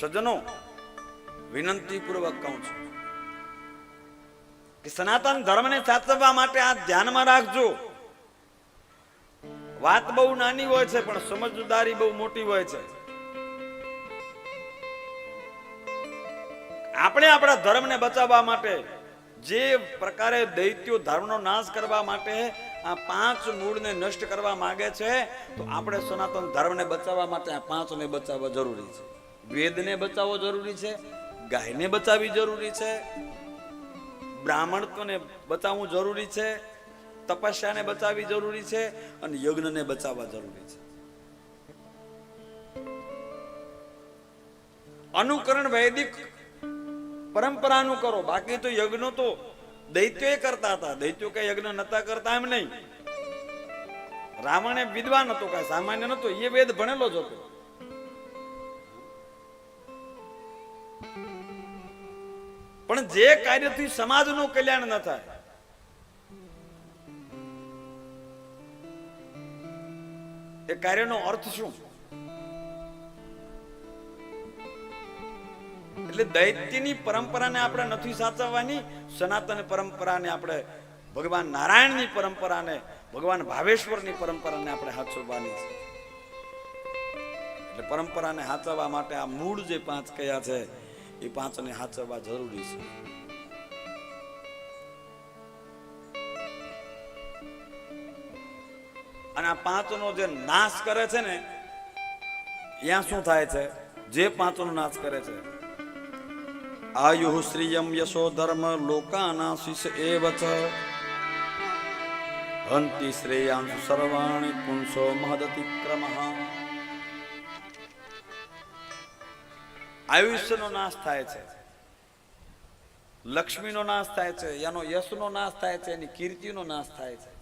સજ્જનો વિનંતી પૂર્વક કહું છું કે સનાતન ધર્મને સાચવવા માટે આ ધ્યાનમાં રાખજો. વાત બહુ નાની હોય છે, પણ સમજદારી બહુ મોટી હોય છે. આપણે આપણા ધર્મને બચાવવા માટે જે પ્રકારે દૈત્યો ધર્મનો નાશ કરવા માટે આ પાંચ મૂળને નષ્ટ કરવા માંગે છે, તો આપણે સનાતન ધર્મને બચાવવા માટે આ પાંચને બચાવવા જરૂરી છે. વેદને બચાવવો જરૂરી છે, ગાયને બચાવવી જરૂરી છે, બ્રાહ્મણત્વને બચાવવું જરૂરી છે, તપસ્યાને બચાવવી જરૂરી છે અને યજ્ઞને બચાવવા જરૂરી છે. અનુકરણ વૈદિક પરંપરાનું કરો, બાકી તો યજ્ઞ તો દૈત્યો કરતા હતા, દૈત્યો કઈ યજ્ઞ નતા કરતા એમ નહીં. રાવણ એ વિદ્વાન હતો, કઈ સામાન્ય નતો એ વેદ ભણેલો જ હતો. પણ જે કાર્યથી સમાજનું કલ્યાણ ન થાય, એ કાર્યનો અર્થ શું? એટલે દૈત્યની પરંપરાને આપણે નથી સાચવવાની, સનાતન પરંપરાને આપણે, ભગવાન નારાયણની પરંપરાને, ભગવાન ભાવેશ્વરની પરંપરાને આપણે સાચવવાની છે. એટલે પરંપરાને સાચવવા માટે આ મૂળ જે પાંચ કયા છે એ પાંચને સાચવવા જરૂરી છે. અને આ પાંચનો જે નાશ કરે છે ને ત્યાં શું થાય છે? જે પાંચનો નાશ કરે છે. આયુ શ્રીયમ યશો ધર્મ લોકાના શિષ એ વચ હંતિ શ્રેયાંશ સર્વાણી પુંસો મહદતિક્રમ આયુષ્યનો નાશ થાય છે. લક્ષ્મીનો નાશ થાય છે એનો યશનો નાશ થાય છે, એની કીર્તિનો નાશ થાય છે.